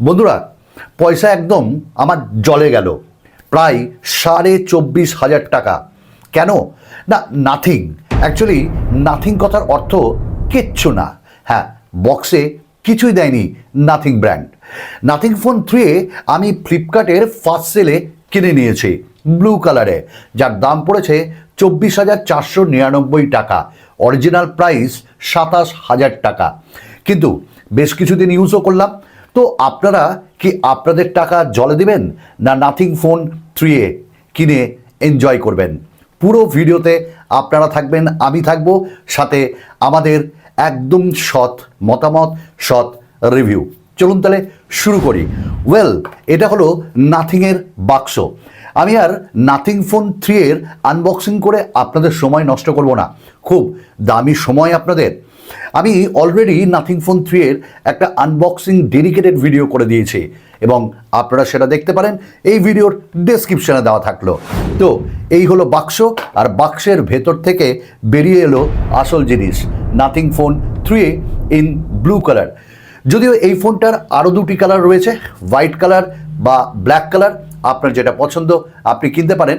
বন্ধুরা, পয়সা একদম আমার জলে গেল। প্রায় সাড়ে চব্বিশ হাজার টাকা। কেন? না নাথিং অ্যাকচুয়ালি নাথিং কথার অর্থ কিচ্ছু না। হ্যাঁ বক্সে কিছুই দেয়নি Nothing brand Nothing phone three আমি ফ্লিপকার্টের ফার্স্ট সেলে কিনে নিয়েছি ব্লু কালারে যার দাম পড়েছে চব্বিশ হাজার চারশো নিরানব্বই টাকা। অরিজিনাল প্রাইস সাতাশ হাজার টাকা। কিন্তু বেশ কিছুদিন ইউজও করলাম। তো আপনারা কি আপনাদের টাকা জলে দিবেন না নাথিং ফোন থ্রি এ কিনে এনজয় করবেন? পুরো ভিডিওতে আপনারা থাকবেন, আমি থাকব, সাথে আমাদের একদম সৎ মতামত, সৎ রিভিউ চলুন তাহলে শুরু করি। ওয়েল এটা হলো নাথিংয়ের বাক্স। আমি আর নাথিং ফোন থ্রি এর আনবক্সিং করে আপনাদের সময় নষ্ট করব না। খুব দামি সময় আপনাদের। আমি অলরেডি নাথিং ফোন থ্রি এর একটা আনবক্সিং ডেডিকেটেড ভিডিও করে দিয়েছি এবং আপনারা সেটা দেখতে পারেন। এই ভিডিওর ডেসক্রিপশনে দেওয়া থাকল। তো এই হলো বাক্স আর বাক্সের ভেতর থেকে বেরিয়ে এলো আসল জিনিস। Nothing phone three in blue colour যদিও এই ফোনটার আরও দুটি কালার রয়েছে, হোয়াইট কালার বা ব্ল্যাক কালার, আপনার যেটা পছন্দ আপনি কিনতে পারেন।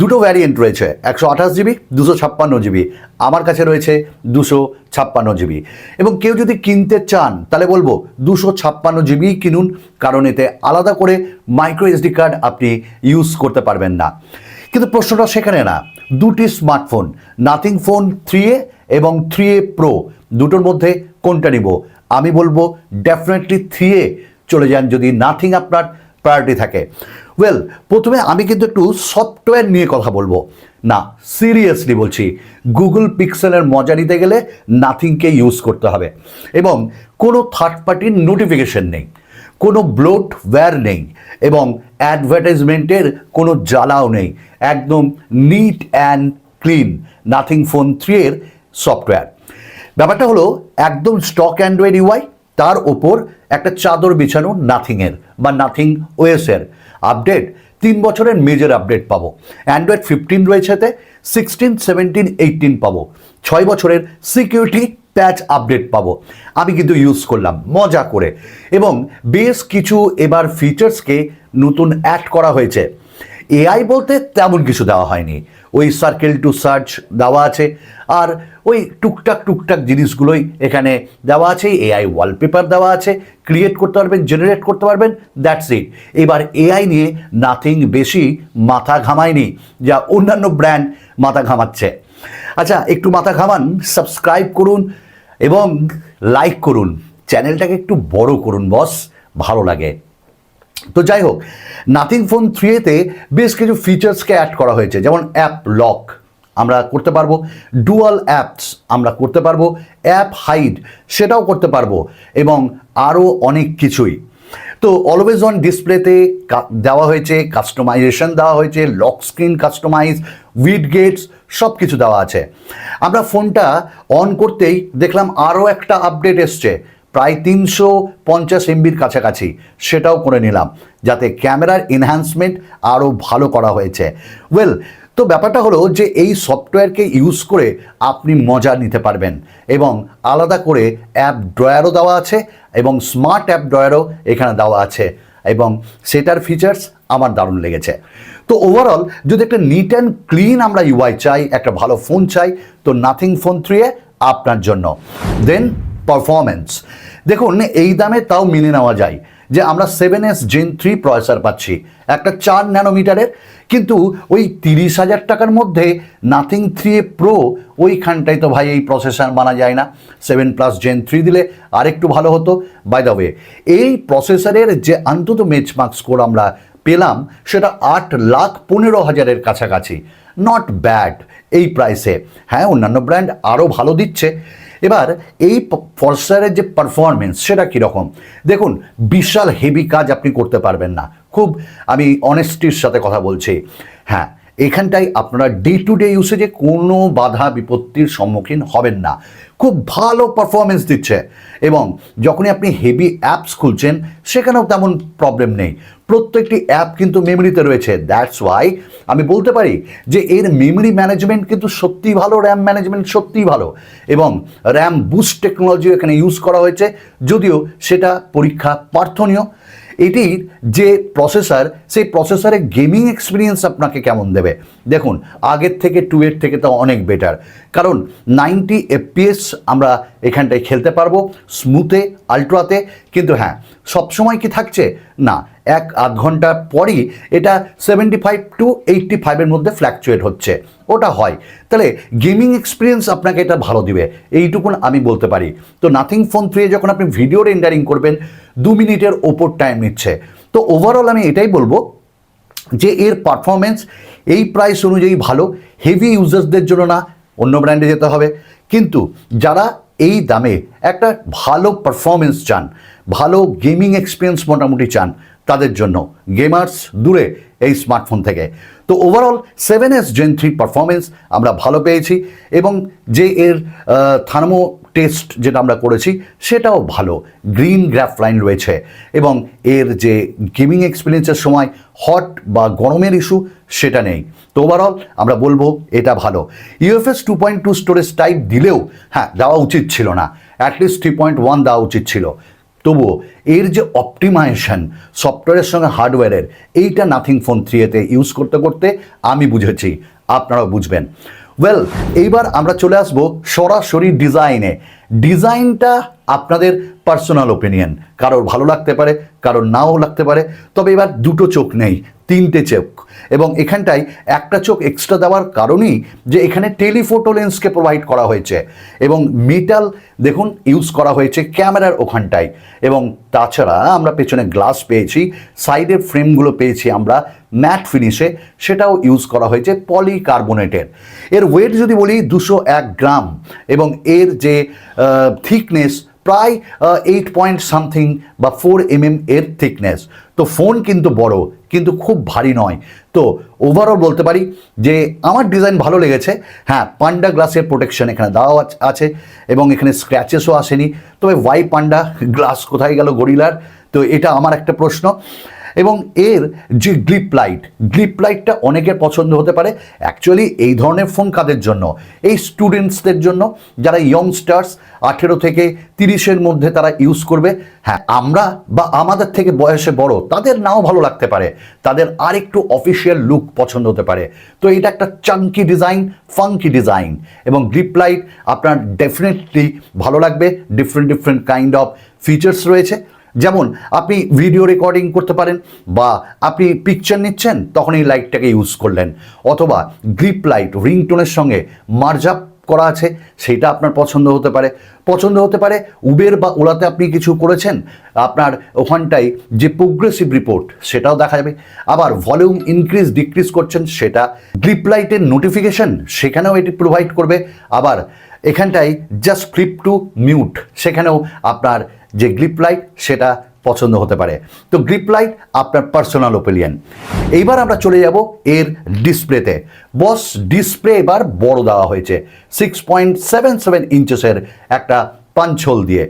দুটো ভ্যারিয়েন্ট রয়েছে, একশো আঠাশ জিবি, দুশো ছাপ্পান্ন জিবি, আমার কাছে রয়েছে দুশো ছাপ্পান্ন জিবি। এবং কেউ যদি কিনতে চান, তাহলে বলব দুশো ছাপ্পান্ন জিবি কিনুন, কারণ এতে আলাদা করে মাইক্রো এসডি কার্ড আপনি ইউজ করতে পারবেন না। কিন্তু প্রশ্নটা সেখানে না, দুটি smartphone Nothing phone three A এবং থ্রি এ প্রো দুটোর মধ্যে কোনটা নিব? আমি বলব ডেফিনেটলি থ্রি এ চলে যান যদি নাথিং আপনার প্রায়োরিটি থাকে। ওয়েল প্রথমে আমি কিন্তু একটু সফটওয়্যার নিয়ে কথা বলব। না সিরিয়াসলি বলছি গুগল পিক্সেলের মজা নিতে গেলে নাথিংকে ইউজ করতে হবে। এবং কোনো থার্ড পার্টির নোটিফিকেশন নেই, কোনো ব্লোট ওয়্যার নেই, এবং অ্যাডভার্টাইজমেন্টের কোনো জ্বালাও নেই। একদম neat and clean Nothing phone three এর সফটওয়্যার ব্যাপারটা হলো, একদম স্টক অ্যান্ড্রয়েড ইউআই তার ওপর একটা চাদর বিছানো নাথিংয়ের, বা নাথিং ওয়েসের আপডেট তিন বছরের মেজর আপডেট পাবো। অ্যান্ড্রয়েড ফিফটিন রয়েছে এতে সিক্সটিন সেভেন্টিন এইটিন পাবো। ছয় বছরের সিকিউরিটি প্যাচ আপডেট পাবো। আমি কিন্তু ইউজ করলাম, মজা করে। এবং বেশ কিছু এবার ফিচার্সকে নতুন অ্যাড করা হয়েছে। এআই বলতে তেমন কিছু দেওয়া হয়নি। ওই সার্কেল টু সার্চ দেওয়া আছে। আর ওই টুকটাক টুকটাক জিনিসগুলোই এখানে দেওয়া আছে। এআই ওয়ালপেপার দেওয়া আছে। ক্রিয়েট করতে পারবেন জেনারেট করতে পারবেন দ্যাটস ইট এবার এআই নিয়ে নাথিং বেশি মাথা ঘামায়নি, যা অন্যান্য ব্র্যান্ড মাথা ঘামাচ্ছে। আচ্ছা একটু মাথা ঘামান সাবস্ক্রাইব করুন এবং লাইক করুন। চ্যানেলটাকে একটু বড় করুন বস ভালো লাগে। তো যাই হোক নাথিং ফোন থ্রিতে বেশ কিছু ফিচার্সকে অ্যাড করা হয়েছে, যেমন অ্যাপ লক আমরা করতে পারব ডুয়াল অ্যাপস আমরা করতে পারব অ্যাপ হাইড সেটাও করতে পারব, এবং আরও অনেক কিছুই। তো অলওয়েজ অন ডিসপ্লেতে দেওয়া হয়েছে কাস্টমাইজেশন দেওয়া হয়েছে lock screen customize widgets সব কিছু দেওয়া আছে। আমরা ফোনটা অন করতেই দেখলাম আরও একটা আপডেট এসছে প্রায় তিনশো পঞ্চাশ এমবির কাছাকাছি। সেটাও করে নিলাম, যাতে ক্যামেরার এনহ্যান্সমেন্ট আরও ভালো করা হয়েছে। ওয়েল তো ব্যাপারটা হলো যে এই সফটওয়্যারকে ইউজ করে আপনি মজা নিতে পারবেন এবং আলাদা করে অ্যাপ ড্রয়ারও দেওয়া আছে এবং স্মার্ট অ্যাপ ড্রয়ারও এখানে দেওয়া আছে এবং সেটার ফিচার্স আমার দারুণ লেগেছে। তো ওভারঅল যদি একটা নিট অ্যান্ড ক্লিন আমরা ইউআই চাই, একটা ভালো ফোন চাই, তো নাথিং ফোন থ্রি এ আপনার জন্য। দেন পারফরমেন্স দেখুন, এই দামে তাও মেনে নেওয়া যায় যে আমরা seven S gen three processor পাচ্ছি। একটা চার ন্যানোমিটারের কিন্তু ওই তিরিশ হাজার টাকার মধ্যে নাথিং থ্রি এ প্রো ওইখানটায় তো ভাই এই প্রসেসর মানা যায় না। সেভেন প্লাস জেন থ্রি দিলে আরেকটু ভালো হতো। বাই দ্য ওয়ে এই প্রসেসরের যে অন্তত মেচ বেঞ্চমার্ক স্কোর আমরা পেলাম, সেটা আট লাখ পনেরো হাজারের কাছাকাছি। নট ব্যাড এই প্রাইসে হ্যাঁ অন্যান্য ব্র্যান্ড আরও ভালো দিচ্ছে। এবার এই ফর্সারের যে পারফরমেন্স সেটা কীরকম? দেখুন, বিশাল হেভি কাজ আপনি করতে পারবেন না। খুব, আমি অনেস্টির সাথে কথা বলছি। হ্যাঁ এখানটায় আপনারা ডে টু ডে ইউসেজে কোনো বাধা বিপত্তির সম্মুখীন হবেন না। খুব ভালো পারফরমেন্স দিচ্ছে এবং যখনই আপনি হেভি অ্যাপস খুলছেন, সেখানেও তেমন প্রবলেম নেই। প্রত্যেকটি অ্যাপ কিন্তু মেমরিতে রয়েছে। দ্যাটস ওয়াই আমি বলতে পারি যে এর মেমরি ম্যানেজমেন্ট কিন্তু সত্যিই ভালো র্যাম ম্যানেজমেন্ট সত্যিই ভালো এবং র্যাম বুস্ট টেকনোলজি এখানে ইউজ করা হয়েছে। যদিও সেটা পরীক্ষা প্রার্থনীয় এটির যে প্রসেসর সেই প্রসেসরের গেমিং এক্সপিরিয়েন্স আপনাকে কেমন দেবে? দেখুন, আগের থেকে টু এর থেকে তো অনেক বেটার কারণ নাইনটি এফপিএস আমরা এখানটায় খেলতে পারব স্মুথে আলট্রাতে কিন্তু হ্যাঁ সবসময় কি থাকছে? না, এক আধ ঘণ্টা পরই এটা সেভেন্টি ফাইভ টু এইটটি ফাইভের মধ্যে ফ্ল্যাকচুয়েট হচ্ছে। ওটা হয়। তাহলে গেমিং এক্সপিরিয়েন্স আপনাকে এটা ভালো দিবে। এইটুকুন আমি বলতে পারি। তো নাথিং ফোন থ্রি যখন আপনি ভিডিও রেন্ডারিং করবেন, দু মিনিটের ওপর টাইম নিচ্ছে। তো ওভারঅল আমি এটাই বলব যে এর পারফরমেন্স এই প্রাইস অনুযায়ী ভালো হেভি ইউজার্সদের জন্য না, অন্য ব্র্যান্ডে যেতে হবে। কিন্তু যারা এই দামে একটা ভালো পারফরমেন্স চান, ভালো গেমিং এক্সপিরিয়েন্স মোটামুটি চান, তাদের জন্য গেমার্স দূরে এই স্মার্টফোন থেকে। তো overall seven S gen three performance আমরা ভালো পেয়েছি এবং যে এর থার্মো টেস্ট যেটা আমরা করেছি, সেটাও ভালো। গ্রিন গ্রাফ লাইন রয়েছে এবং এর যে গেমিং এক্সপিরিয়েন্সের সময় হট বা গরমের ইস্যু, সেটা নেই। তো ওভারঅল আমরা বলব এটা ভালো। UFS two point two storage type দিলেও হ্যাঁ দেওয়া উচিত ছিল না। অ্যাটলিস্ট থ্রি পয়েন্ট ওয়ান দেওয়া উচিত ছিল। তবুও এর যে অপটিমাইজেশন সফটওয়্যারের সঙ্গে হার্ডওয়্যারের এইটা নাথিং ফোন থ্রিয়েতে ইউজ করতে করতে আমি বুঝেছি। আপনারাও বুঝবেন। ওয়েল এইবার আমরা চলে আসব সরাসরি ডিজাইনে ডিজাইনটা আপনাদের পার্সোনাল ওপিনিয়ন কারোর ভালো লাগতে পারে, কারোর নাও লাগতে পারে, তবে এবার দুটো চোখ নেই, তিনটে চোখ। এবং এখানটায় একটা চোখ এক্সট্রা দেওয়ার কারণেই যে এখানে টেলিফোটো লেন্সকে প্রোভাইড করা হয়েছে এবং মেটাল দেখুন ইউজ করা হয়েছে ক্যামেরার ওখানটায়। এবং তাছাড়া আমরা পেছনে গ্লাস পেয়েছি সাইডের ফ্রেমগুলো পেয়েছি আমরা ম্যাট ফিনিশে সেটাও ইউজ করা হয়েছে পলিকার্বনেটের এর ওয়েট যদি বলি দুশো এক গ্রাম এবং এর যে থিকনেস প্রায় এইট পয়েন্ট সামথিং বা ফোর এম এম এর থিকনেস তো ফোন কিন্তু বড়, কিন্তু খুব ভারী নয়। তো ওভারঅল বলতে পারি যে আমার ডিজাইন ভালো লেগেছে। হ্যাঁ পান্ডা গ্লাসের প্রোটেকশন এখানে দেওয়া আছে এবং এখানে স্ক্র্যাচেসও আসেনি। তবে ওয়াই পান্ডা গ্লাস কোথায় গেল গরিলার? তো এটা আমার একটা প্রশ্ন। এবং এর যে গ্লিপ লাইট গ্লিপ লাইটটা অনেকের পছন্দ হতে পারে অ্যাকচুয়ালি এই ধরনের ফোন কাদের জন্য, এই স্টুডেন্টসদের জন্য, যারা ইয়ংস্টার্স আঠেরো থেকে তিরিশের মধ্যে তারা ইউজ করবে। হ্যাঁ আমরা বা আমাদের থেকে বয়সে বড়, তাদের নাও ভালো লাগতে পারে। তাদের আর একটু অফিসিয়াল লুক পছন্দ হতে পারে। তো এটা একটা চাঙ্কি ডিজাইন ফাঙ্কি ডিজাইন এবং গ্রিপ লাইট আপনার ডেফিনেটলি ভালো লাগবে different different kind of features রয়েছে। যেমন আপনি ভিডিও রেকর্ডিং করতে পারেন বা আপনি পিকচার নিচ্ছেন, তখন এই লাইটটাকে ইউজ করলেন। অথবা গ্রিপ লাইট রিংটোনের সঙ্গে মার্জাপ করা আছে, সেটা আপনার পছন্দ হতে পারে। পছন্দ হতে পারে উবের বা ওলাতে আপনি কিছু করেছেন, আপনার ওখানটায় যে প্রোগ্রেসিভ রিপোর্ট সেটাও দেখা যাবে। আবার ভলিউম ইনক্রিজ ডিক্রিজ করছেন, সেটা গ্রিপ লাইটের নোটিফিকেশন সেখানেও এটি প্রোভাইড করবে। আবার এখানটায় জাস্ট ফ্লিপ টু মিউট সেখানেও আপনার যে গ্রিপ লাইট সেটা পছন্দ হতে পারে। তো গ্রিপ লাইট আপনার পার্সোনাল ওপিনিয়ন এইবার আমরা চলে যাব এর ডিসপ্লেতে। বস, ডিসপ্লে এবার বড় দেওয়া হয়েছে। সিক্স পয়েন্ট সেভেন সেভেন ইঞ্চেসের একটা পাঞ্চল দিয়ে।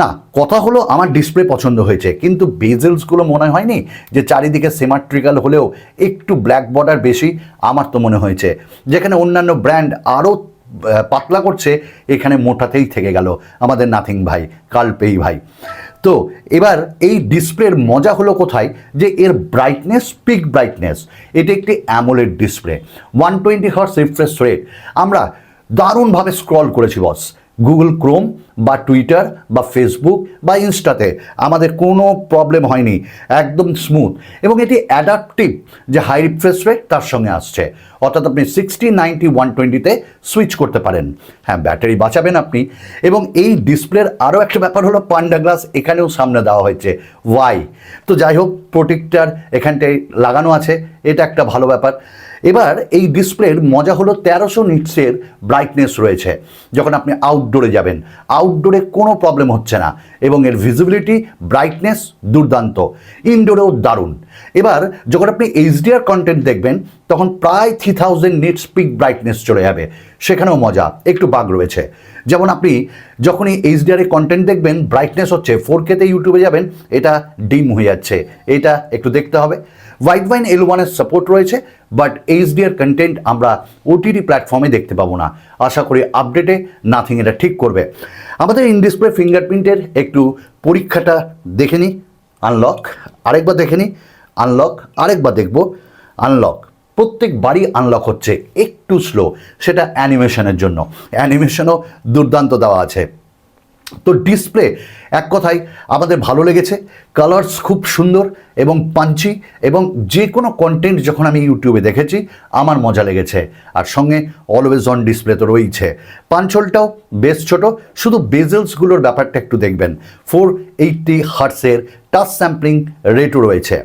না, কথা হলো আমার ডিসপ্লে পছন্দ হয়েছে, কিন্তু বেজেলসগুলো মনে হয়নি যে চারিদিকে সিমাট্রিক্যাল হলেও একটু ব্ল্যাক বর্ডার বেশি আমার তো মনে হয়েছে। যেখানে অন্যান্য ব্র্যান্ড আরও পাতলা করছে, এখানে মোটাতেই থেকে গেল আমাদের নাথিং ভাই কালপেই ভাই। তো এবার এই ডিসপ্লের মজা হলো কোথায়? যে এর ব্রাইটনেস পিক ব্রাইটনেস এটি একটি AMOLED display one twenty hertz refresh rate আমরা দারুণভাবে স্ক্রল করেছি বস গুগল ক্রোম বা টুইটার বা ফেসবুক বা ইনস্টাতে আমাদের কোনো প্রবলেম হয়নি, একদম স্মুথ এবং এটি অ্যাডাপটিভ যে হাই রিফ্রেশ রেট তার সঙ্গে আসছে। অর্থাৎ আপনি সিক্সটি নাইনটি ওয়ান টোয়েন্টিতে সুইচ করতে পারেন। হ্যাঁ ব্যাটারি বাঁচাবেন আপনি। এবং এই ডিসপ্লের আরও একটা ব্যাপার হলো, পান্ডা গ্লাস এখানেও সামনে দেওয়া হয়েছে। ওয়াই তো যাই হোক প্রোটেক্টার এখানটায় লাগানো আছে। এটা একটা ভালো ব্যাপার। এবার এই ডিসপ্লের মজা হলো তেরোশো নিটসের ব্রাইটনেস রয়েছে। যখন আপনি আউটডোরে যাবেন আউটডোরে কোনো প্রবলেম হচ্ছে না এবং এর ভিজিবিলিটি ব্রাইটনেস দুর্দান্ত। ইনডোরেও দারুণ। এবার যখন আপনি এইচডিআর কন্টেন্ট দেখবেন, তখন প্রায় three thousand nits peak brightness চলে যাবে। সেখানেও মজা, একটু বাঘ রয়েছে। যেমন আপনি যখনই এইচডিআর কন্টেন্ট দেখবেন ব্রাইটনেস হচ্ছে ফোর কেতে ইউটিউবে যাবেন, এটা ডিম হয়ে যাচ্ছে। এটা একটু দেখতে হবে। হোয়াইট ওয়াইন এল ওয়ানের সাপোর্ট রয়েছে বাট এইচডিআর কন্টেন্ট আমরা ওটিটি প্ল্যাটফর্মে দেখতে পাবো না। আশা করি আপডেটে নাথিং এটা ঠিক করবে। আমাদের ইন ডিসপ্লে ফিঙ্গারপ্রিন্টের একটু পরীক্ষাটা দেখে নিই। আনলক আরেকবার দেখে নিই। আনলক আরেকবার দেখব। আনলক প্রত্যেকবারই আনলক হচ্ছে, একটু স্লো সেটা অ্যানিমেশনের জন্য। অ্যানিমেশনও দুর্দান্ত দেওয়া আছে। তো ডিসপ্লে এক কথায় আমাদের ভালো লেগেছে কালার্স খুব সুন্দর এবং পাঞ্চি এবং যে কোনো কন্টেন্ট যখন আমি ইউটিউবে দেখেছি, আমার মজা লেগেছে। আর সঙ্গে অলওয়েজ অন ডিসপ্লে তো রয়েছে পাঞ্চলটাও বেশ ছোট, শুধু বেজেলসগুলোর ব্যাপারটা একটু দেখবেন। ফোর এইটটি হার্টসের টাচ স্যাম্পলিং রেটও রয়েছে।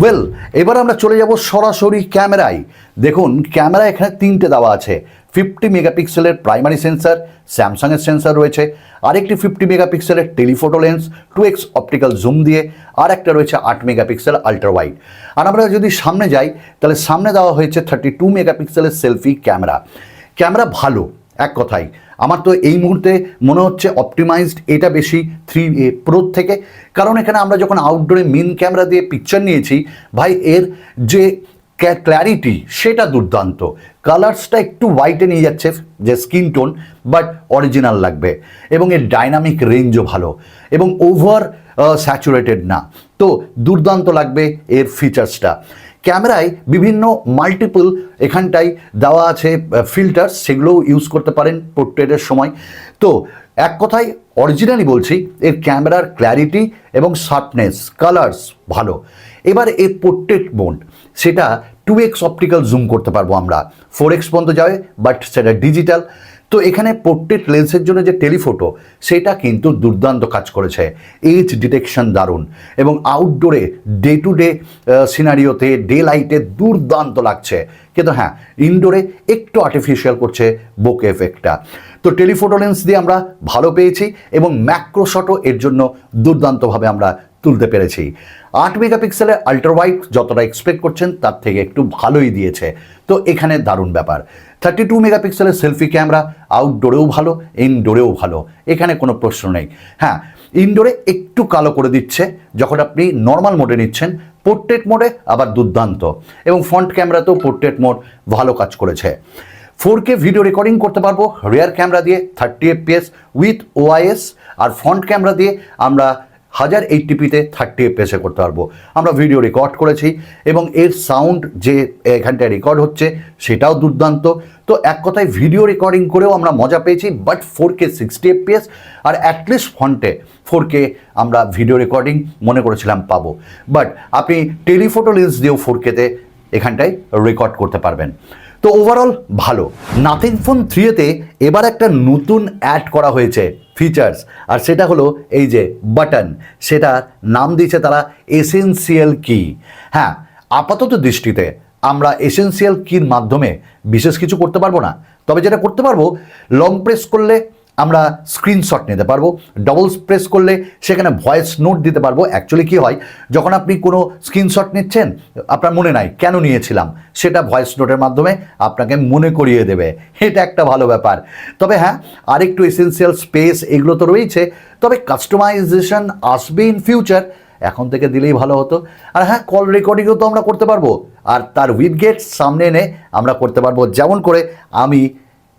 ওয়েল এবার আমরা চলে যাব সরাসরি ক্যামেরায়। দেখুন ক্যামেরা এখানে তিনটে দেওয়া আছে। ফিফটি মেগাপিক্সেলের প্রাইমারি সেন্সার স্যামসাংয়ের সেন্সার রয়েছে, আরেকটি ফিফটি মেগাপিক্সেলের telephoto lens two X optical zoom দিয়ে, আর একটা রয়েছে আট মেগাপিক্সেল আল্ট্রা ওয়াইড আর আমরা যদি সামনে যাই, তাহলে সামনে দেওয়া হয়েছে থার্টি টু মেগাপিক্সেলের সেলফি ক্যামেরা ক্যামেরা ভালো এক কথায় আমার তো এই মুহূর্তে মনে হচ্ছে অপটিমাইজড এটা বেশি থ্রি এ প্রোর থেকে। কারণ এখানে আমরা যখন আউটডোরে মেন ক্যামেরা দিয়ে পিকচার নিয়েছি, ভাই, এর যে ক্ল্যারিটি সেটা দুর্দান্ত। কালার্সটা একটু হোয়াইটে নিয়ে যাচ্ছে, যে স্কিন টোন বাট অরিজিনাল লাগবে। এবং এর ডাইনামিক রেঞ্জও ভালো। এবং ওভার স্যাচুরেটেড না। তো দুর্দান্ত লাগবে এর ফিচার্সটা ক্যামেরায় বিভিন্ন মাল্টিপল এখানটায় দেওয়া আছে ফিল্টার সেগুলোও ইউজ করতে পারেন পোর্ট্রেটের সময়। তো এক কথায় অরিজিনালি বলছি, এর ক্যামেরার ক্ল্যারিটি এবং শার্পনেস কালার্স ভালো। এবার এর পোর্ট্রেট মোড সেটা টু এক্স অপটিক্যাল জুম করতে পারব আমরা। ফোর এক্স পর্যন্ত যাবে বাট সেটা ডিজিটাল তো এখানে পোর্ট্রেট লেন্সের জন্য যে টেলিফোটো সেটা কিন্তু দুর্দান্ত কাজ করেছে। এজ ডিটেকশন দারুণ। এবং আউটডোরে ডে টু ডে সিনারিওতে ডে লাইটে দুর্দান্ত লাগছে। কিন্তু হ্যাঁ ইনডোরে একটু আর্টিফিশিয়াল করছে বোকে এফেক্টটা তো টেলিফোটো লেন্স দিয়ে আমরা ভালো পেয়েছি এবং ম্যাক্রোশটও এর জন্য দুর্দান্তভাবে আমরা তুলতে পেরেছি। আট মেগাপিক্সেলের আল্ট্রাওয়াইড যতটা এক্সপেক্ট করছেন, তার থেকে একটু ভালোই দিয়েছে। তো এখানে দারুণ ব্যাপার। থার্টি টু মেগাপিক্সেলের সেলফি ক্যামেরা আউটডোরেও ভালো ইনডোরেও ভালো। এখানে কোনো প্রশ্ন নেই। হ্যাঁ ইনডোরে একটু কালো করে দিচ্ছে, যখন আপনি নর্মাল মোডে নিচ্ছেন পোর্ট্রেট মোডে আবার দুর্দান্ত। এবং ফ্রন্ট ক্যামেরাতেও পোর্ট্রেট মোড ভালো কাজ করেছে। ফোর কে ভিডিও রেকর্ডিং করতে পারব রেয়ার ক্যামেরা দিয়ে thirty F FPS with OIS R front camera দিয়ে আমরা হাজার এইটটিপিতে থার্টি এফপিএসে করতে পারব। আমরা ভিডিও রেকর্ড করেছি এবং এর সাউন্ড যে এখানটায় রেকর্ড হচ্ছে সেটাও দুর্দান্ত। তো এক কথায় ভিডিও রেকর্ডিং করেও আমরা মজা পেয়েছি but four K sixty FPS R at least ফন্টে ফোর কে আমরা ভিডিও রেকর্ডিং মনে করেছিলাম পাবো। বাট আপনি টেলিফোটো লেন্স দিয়েও ফোর কেতে এখানটায় রেকর্ড করতে পারবেন। তো ওভারঅল ভালো। নাথিং ফোন থ্রিয়েতে এবার একটা নতুন অ্যাড করা হয়েছে। ফিচার্স আর সেটা হলো এই যে বাটন সেটা নাম দিয়েছে তারা এসেন্সিয়াল কি হ্যাঁ আপাতত দৃষ্টিতে আমরা এসেন্সিয়াল কির মাধ্যমে বিশেষ কিছু করতে পারব না। তবে যেটা করতে পারব লং প্রেস করলে আমরা স্ক্রিনশট নিতে পারব ডবল প্রেস করলে সেখানে ভয়েস নোট দিতে পারব। অ্যাকচুয়ালি কী হয়, যখন আপনি কোনো স্ক্রিনশট নিচ্ছেন, আপনার মনে নাই, কেন নিয়েছিলাম? সেটা ভয়েস নোটের মাধ্যমে আপনাকে মনে করিয়ে দেবে। এটা একটা ভালো ব্যাপার। তবে হ্যাঁ আরেকটু এসেন্সিয়াল স্পেস এগুলো তো রয়েছে। তবে কাস্টমাইজেশন আসবে ইন ফিউচার এখন থেকে দিলেই ভালো হতো। আর হ্যাঁ কল রেকর্ডিংও তো আমরা করতে পারব। আর তার উইথ গেট সামনে এনে আমরা করতে পারব। যেমন করে আমি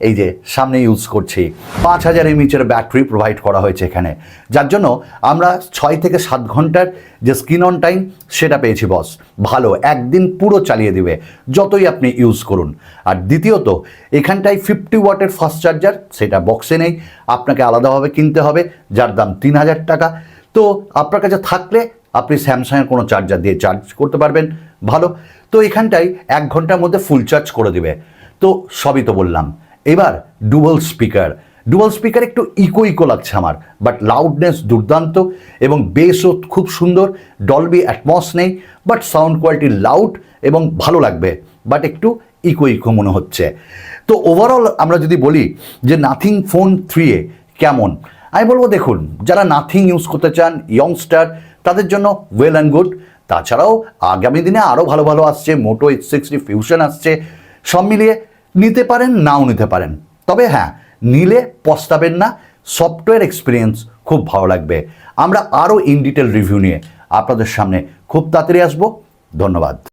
এই যে সামনে ইউজ করছি। পাঁচ হাজার এমএচের ব্যাটারি প্রোভাইড করা হয়েছে এখানে। যার জন্য আমরা ছয় থেকে সাত ঘণ্টার যে স্ক্রিন অন টাইম সেটা পেয়েছি বস ভালো, একদিন পুরো চালিয়ে দিবে, যতই আপনি ইউজ করুন। আর দ্বিতীয়ত, এখানটায় ফিফটি ওয়াটের ফাস্ট চার্জার সেটা বক্সে নেই। আপনাকে আলাদাভাবে কিনতে হবে, যার দাম তিন হাজার টাকা। তো আপনার কাছে থাকলে আপনি স্যামসাংয়ের কোনো চার্জার দিয়ে চার্জ করতে পারবেন। ভালো, তো এখানটায় এক ঘণ্টার মধ্যে ফুল চার্জ করে দিবে। তো সবই তো বললাম। এবার ডুবল স্পিকার ডুবল স্পিকার একটু ইকো ইকো লাগছে আমার বাট লাউডনেস দুর্দান্ত এবং বেসও খুব সুন্দর। ডলবি অ্যাটমস নেই বাট সাউন্ড কোয়ালিটি লাউড এবং ভালো লাগবে বাট একটু ইকো ইকো মনে হচ্ছে। তো ওভারঅল আমরা যদি বলি যে নাথিং ফোন থ্রি এ কেমন, আমি বলব দেখুন, যারা নাথিং ইউজ করতে চান ইয়ংস্টার তাদের জন্য ওয়েল অ্যান্ড গুড তাছাড়াও আগামী দিনে আরও ভালো ভালো আসছে মোটো এইচ সিক্সটি ফিউশন আসছে, সব মিলিয়ে নিতে পারেন, নাও নিতে পারেন। তবে হ্যাঁ নিলে পস্তাবেন না, সফটওয়্যার এক্সপিরিয়েন্স খুব ভালো লাগবে। আমরা আরও ইন ডিটেল রিভিউ নিয়ে আপনাদের সামনে খুব তাড়াতাড়ি আসব। ধন্যবাদ।